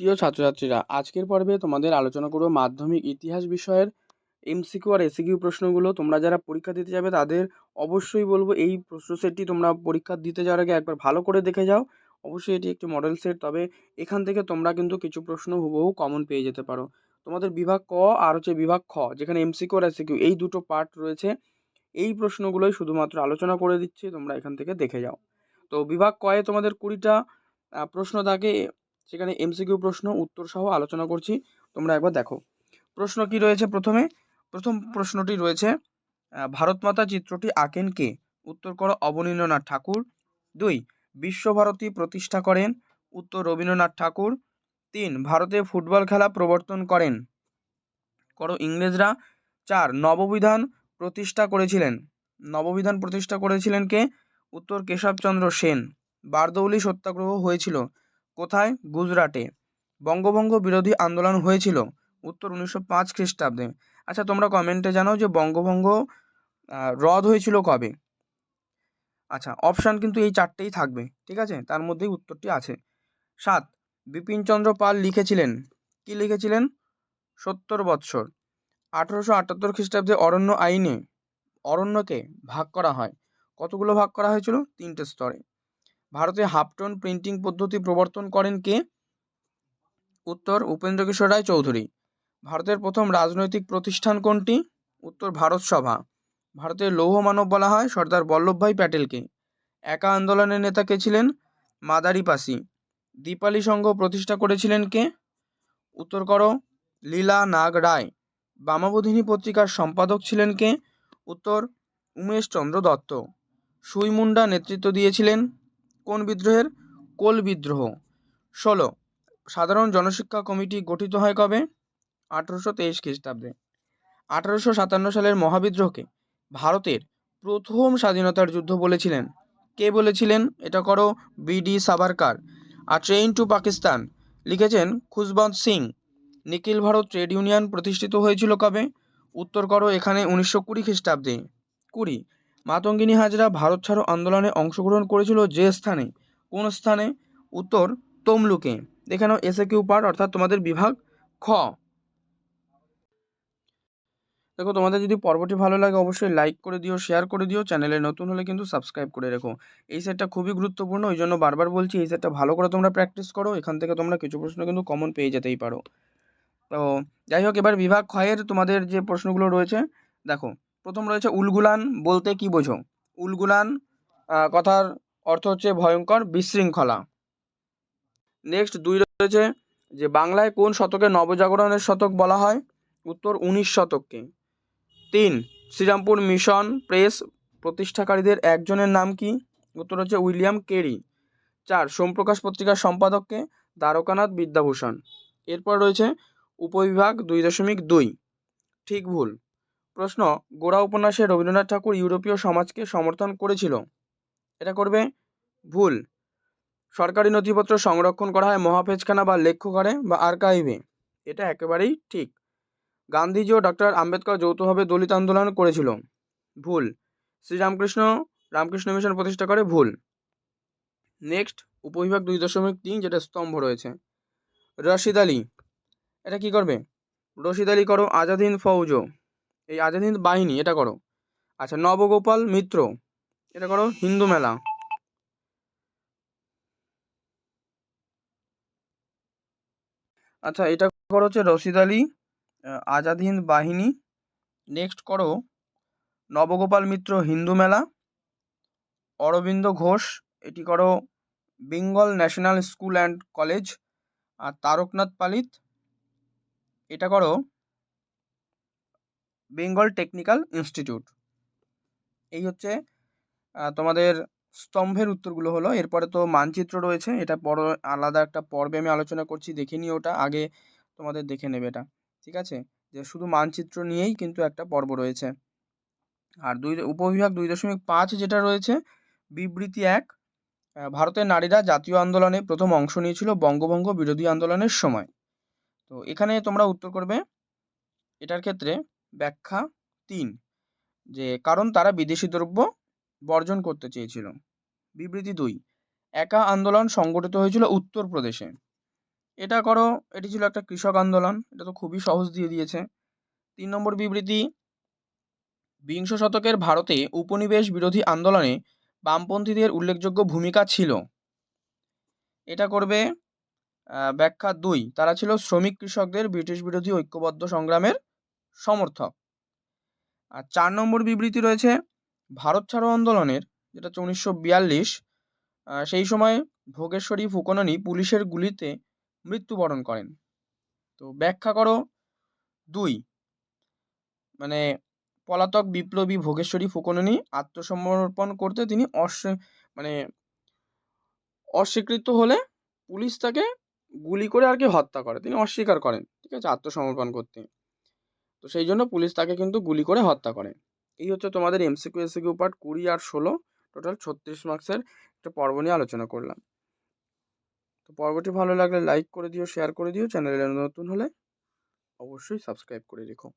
প্রিয় ছাত্রছাত্রীরা, আজকের পর্বে তোমাদের আলোচনা করব মাধ্যমিক ইতিহাস বিষয়ের এমসিকিউ আর এসিকিউ প্রশ্নগুলো। তোমরা যারা পরীক্ষা দিতে যাবে তাদের অবশ্যই বলব এই প্রশ্ন সেটটি তোমরা পরীক্ষা দিতে যাওয়ার আগে একবার ভালো করে দেখে যাও। অবশ্যই এটি একটি মডেল সেট তবে এখান থেকে তোমরা কিন্তু কিছু প্রশ্ন হুবহু কমন পেয়ে যেতে পারো। তোমাদের বিভাগ ক আর হচ্ছে বিভাগ খ, যেখানে এমসিকিউ আর এসিকিউ এই দুটো পার্ট রয়েছে, এই প্রশ্নগুলোই শুধুমাত্র আলোচনা করে দিচ্ছি, তোমরা এখান থেকে দেখে যাও। তো বিভাগ কয়ে তোমাদের কুড়িটা প্রশ্ন থাকে। সেখানে এমসিকিউ প্রশ্ন, উত্তর সহ আলোচনা করছি। তোমরা একবার দেখো। প্রশ্ন কি রয়েছে প্রথমে? প্রথম প্রশ্নটি রয়েছে ভারতমাতা চিত্রটি আঁকেন কে? উত্তর করো, অবনীন্দ্রনাথ ঠাকুর। দুই, বিশ্বভারতী প্রতিষ্ঠা করেন। উত্তর, রবীন্দ্রনাথ ঠাকুর। তিন, ভারতে ফুটবল খেলা প্রবর্তন করেন। করো, ইংরেজরা। চার, নববিধান প্রতিষ্ঠা করেছিলেন। নববিধান প্রতিষ্ঠা করেছিলেন কে? উত্তর, কেশবচন্দ্র সেন। বারদৌলি সত্যাগ্রহ হয়েছিল। কোথায়? গুজরাটে। বঙ্গভঙ্গ বিরোধী আন্দোলন হয়েছিল উত্তর উনিশশো পাঁচ খ্রিস্টাব্দে। আচ্ছা তোমরা কমেন্টে জানাও যে বঙ্গভঙ্গ রদ হয়েছিল কবে? আচ্ছা অপশান কিন্তু এই চারটেই থাকবে, ঠিক আছে? তার মধ্যেই উত্তরটি আছে। সাত, বিপিনচন্দ্র পাল লিখেছিলেন। কি লিখেছিলেন? সত্তর বৎসর। আঠেরোশো আটাত্তর খ্রিস্টাব্দে অরণ্য আইনে, অরণ্যকে ভাগ করা হয়। কতগুলো ভাগ করা হয়েছিল? তিনটে স্তরে। ভারতে হাফটন প্রিন্টিং পদ্ধতি প্রবর্তন করেন কে? উত্তর উপেন্দ্র কিশোর রায় চৌধুরী। ভারতের প্রথম রাজনৈতিক প্রতিষ্ঠান কোনটি? উত্তর ভারত সভা। ভারতের লৌহ মানব বলা হয়, সর্দার বল্লভভাই প্যাটেলকে একা আন্দোলনের নেতা কে ছিলেন? মাদারি পাসি দীপালি সংঘ প্রতিষ্ঠা করেছিলেন কে? উত্তর করো, লীলা নাগ রায়। বামাবোধিনী পত্রিকার সম্পাদক ছিলেন কে? উত্তর, উমেশ চন্দ্র দত্ত। সুইমুন্ডা নেতৃত্ব দিয়েছিলেন কোন বিদ্রোহের? কোল বিদ্রোহ। ষোলো। সাধারণ জনশিক্ষা কমিটি গঠিত হয় কবে? আঠেরোশো তেইশ খ্রিস্টাব্দে। আঠারোশো সাতান্ন সালের মহাবিদ্রোহকে ভারতের প্রথম স্বাধীনতার যুদ্ধ বলেছিলেন। কে বলেছিলেন? এটা করো বিডি সাভারকার। আর ট্রেন টু পাকিস্তান। লিখেছেন খুশবন্ত সিং। নিখিল ভারত ট্রেড ইউনিয়ন প্রতিষ্ঠিত হয়েছিল কবে? উত্তর করো এখানে উনিশশো কুড়ি খ্রিস্টাব্দে। কুড়ি। মাতঙ্গিনী হাজরা ভারত ছাড়ো আন্দোলনে অংশগ্রহণ করেছিল যে স্থানে? কোন স্থানে? উত্তর, তমলুকে। দেখে নাও এসে কিউ পার্ট অর্থাৎ তোমাদের বিভাগ খ। দেখো, তোমাদের যদি পর্বটি ভালো লাগে, অবশ্যই লাইক করে দিও শেয়ার করে দিও চ্যানেলে নতুন হলে কিন্তু সাবস্ক্রাইব করে রেখো। এই সেটটা খুবই গুরুত্বপূর্ণ, ওই জন্য বারবার বলছি, এই সেটটা ভালো করে তোমরা প্র্যাকটিস করো, এখান থেকে তোমরা কিছু প্রশ্ন কিন্তু কমন পেয়ে যেতেই পারো। তো, যাই হোক, এবার বিভাগ ক্ষয়ের তোমাদের যে প্রশ্নগুলো রয়েছে, দেখো প্রথম রয়েছে উলগুলান, বলতে কি বোঝো? উলগুলান কথার অর্থ হচ্ছে ভয়ঙ্কর, বিশৃঙ্খলা। নেক্সট দুই রয়েছে যে বাংলায় কোন শতকে নবজাগরণের শতক বলা হয়? উত্তর উনিশ শতককে। তিন, শ্রীরামপুর মিশন প্রেস প্রতিষ্ঠাকারীদের একজনের নাম কি? উত্তর হচ্ছে উইলিয়াম কেরি। চার, সোমপ্রকাশ পত্রিকার সম্পাদককে দ্বারকানাথ বিদ্যাভূষণ। এরপর রয়েছে উপবিভাগ দুই দশমিক দুই। ঠিক ভুল। প্রশ্ন, গোড়া উপন্যাসে রবীন্দ্রনাথ ঠাকুর ইউরোপীয় সমাজকে সমর্থন করেছিল। এটা করবে? ভুল। সরকারি নথিপত্র সংরক্ষণ করা হয় মহাপেজখানা বা লেখ্যঘরে বা আর্কাইভে। এটা একেবারেই ঠিক। গান্ধীজি ও ডক্টর আম্বেদকর যৌথভাবে দলিত আন্দোলন করেছিল। ভুল। শ্রীরামকৃষ্ণ রামকৃষ্ণ মিশন প্রতিষ্ঠা করে ভুল। নেক্সট, উপবিভাগ দুই দশমিক তিন, যেটা স্তম্ভ রয়েছে। রশিদ আলী। এটা কি করবে? রশিদ আলী করো, আজাদ হিন্দ ফৌজ। এই আজাদ হিন্দ বাহিনী, এটা করো। আচ্ছা নবগোপাল মিত্র, এটা করো হিন্দু মেলা। আচ্ছা এটা করো হচ্ছে রশিদ আলী আজাদ হিন্দ বাহিনী। নেক্সট করো নবগোপাল মিত্র হিন্দু মেলা। অরবিন্দ ঘোষ, এটি করো Bengal national school and college. আর তারকনাথ পালিত, এটা করো বেঙ্গল টেকনিক্যাল ইনস্টিটিউট এই হচ্ছে তোমাদের স্তম্ভের উত্তরগুলো হলো। এরপরে তো মানচিত্র রয়েছে, এটা বড় আলাদা একটা পর্বে আমি আলোচনা করছি, দেখে নিও ওটা, আগে তোমাদের দেখে নেবে এটা, ঠিক আছে? যে শুধু মানচিত্র নিয়েই কিন্তু একটা পর্ব রয়েছে। আর দুই, উপবিভাগ দুই দশমিক পাঁচ যেটা রয়েছে, বিবৃতি এক ভারতের নারীরা জাতীয় আন্দোলনে প্রথম অংশ নিয়েছিল বঙ্গভঙ্গ বিরোধী আন্দোলনের সময়। তো এখানে তোমরা উত্তর করবে, এটার ক্ষেত্রে ব্যাখ্যা তিন, যে কারণ তারা বিদেশি দ্রব্য বর্জন করতে চেয়েছিল। বিবৃতি দুই, একা আন্দোলন সংগঠিত হয়েছিল উত্তরপ্রদেশে। এটা করো, এটি ছিল একটা কৃষক আন্দোলন, এটা তো খুবই সহজ দিয়ে দিয়েছে। তিন নম্বর বিবৃতি, বিংশ শতকের ভারতে উপনিবেশ বিরোধী আন্দোলনে বামপন্থীদের উল্লেখযোগ্য ভূমিকা ছিল। এটা করবে ব্যাখ্যা দুই, তারা ছিল শ্রমিক কৃষকদের ব্রিটিশ বিরোধী ঐক্যবদ্ধ সংগ্রামের সমর্থক। আর চার নম্বর বিবৃতি রয়েছে, ভারত ছাড়ো আন্দোলনের, যেটা উনিশশো বিয়াল্লিশ সেই সময় ভোগেশ্বরী ফুকননি পুলিশের গুলিতে মৃত্যুবরণ করেন। তো ব্যাখ্যা করো, দুই মানে পলাতক বিপ্লবী ভোগেশ্বরী ফুকননি আত্মসমর্পণ করতে তিনি অস্বী মানে অস্বীকৃত হলে পুলিশ তাকে গুলি করে আর কি হত্যা করে। তিনি অস্বীকার করেন, ঠিক আছে, আত্মসমর্পণ করতে। তো সেই জন্য পুলিশ তাকে কিন্তু গুলি করে হত্যা করে। এই হচ্ছে তোমাদের এমসিকিউ এসিকিউ পার্ট কুড়ি আর ষোলো। টোটাল ছত্রিশ মার্কসের একটা পর্ব নিয়ে আলোচনা করলাম। তো পর্বটি ভালো লাগলে লাইক করে দিও শেয়ার করে দিও। চ্যানেলে নতুন হলে অবশ্যই সাবস্ক্রাইব করে রেখো।